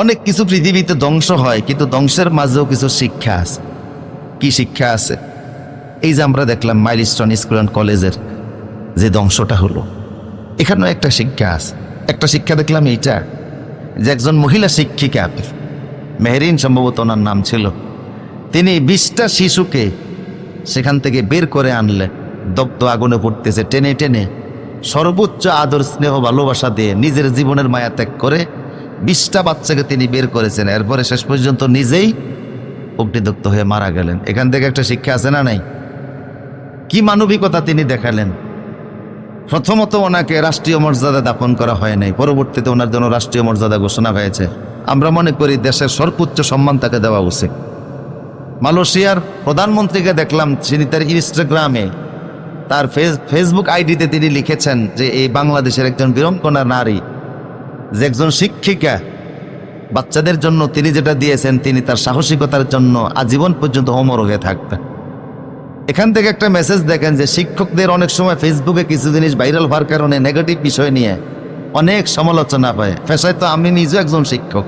অনেক কিছু পৃথিবীতে ধ্বংস হয়, কিন্তু ধ্বংসের মাঝেও কিছু শিক্ষা আছে। কি শিক্ষা আছে? এই যে আমরা দেখলাম মাইলস্টোন স্কুল অ্যান্ড কলেজের যে ধ্বংসটা হলো, এখানেও একটা শিক্ষা আছে। একটা শিক্ষা দেখলাম এইটা, যে একজন মহিলা শিক্ষিকা, মেহরিন সম্ভবত ওনার নাম ছিল, তিনি বিশটা শিশুকে সেখান থেকে বের করে আনলে, দগ্ধ আগুনে পড়তেছে, টেনে টেনে সর্বোচ্চ আদর, স্নেহ, ভালোবাসা দিয়ে নিজের জীবনের মায়া ত্যাগ করে বিশটা বাচ্চাকে তিনি বের করেছেন। এরপরে শেষ পর্যন্ত নিজেই অগ্নিদগ্ধ হয়ে মারা গেলেন। এখান থেকে একটা শিক্ষা আছে না নাই? কি মানবিকতা তিনি দেখালেন? প্রথমত ওনাকে রাষ্ট্রীয় মর্যাদা দাপন করা হয় নাই। পরবর্তীতে ওনার জন্য রাষ্ট্রীয় মর্যাদা ঘোষণা হয়েছে। আমরা মনে করি দেশের সর্বোচ্চ সম্মান তাকে দেওয়া উচিত। মালয়েশিয়ার প্রধানমন্ত্রীকে দেখলাম তিনি তার ইনস্টাগ্রামে তার ফেস- ফেসবুক আইডিতে তিনি লিখেছেন যে, এই বাংলাদেশের একজন বিরঙ্কনা নারী যে একজন শিক্ষিকা, বাচ্চাদের জন্য তিনি যেটা দিয়েছেন, তিনি তার সাহসিকতার জন্য আজীবন পর্যন্ত অমর হয়ে থাকবেন এখান থেকে একটা মেসেজ দেখেন যে শিক্ষকদের অনেক সময় ফেসবুকে কিছু জিনিস ভাইরাল হওয়ার কারণে নেগেটিভ বিষয় নিয়ে অনেক সমালোচনা পায় পেশায় তো আমি নিজেও একজন শিক্ষক।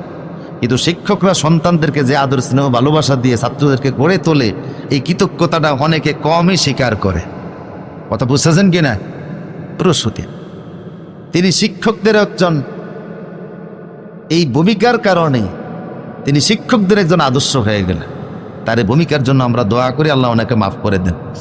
কিন্তু শিক্ষকরা সন্তানদেরকে যে আদর, স্নেহ, ভালোবাসা দিয়ে ছাত্রদেরকে গড়ে তোলে, এই কৃতজ্ঞতাটা অনেকে কমই স্বীকার করে। কথা বুঝতেছেন কিনা? প্রসূতি তিনি শিক্ষকদের একজন এই ভূমিকার কারণে তিনি শিক্ষকদের একজন আদর্শ হয়ে গেলেন। তার ভূমিকার জন্য আমরা দোয়া করি, আল্লাহ ওনাকে মাফ করে দেন।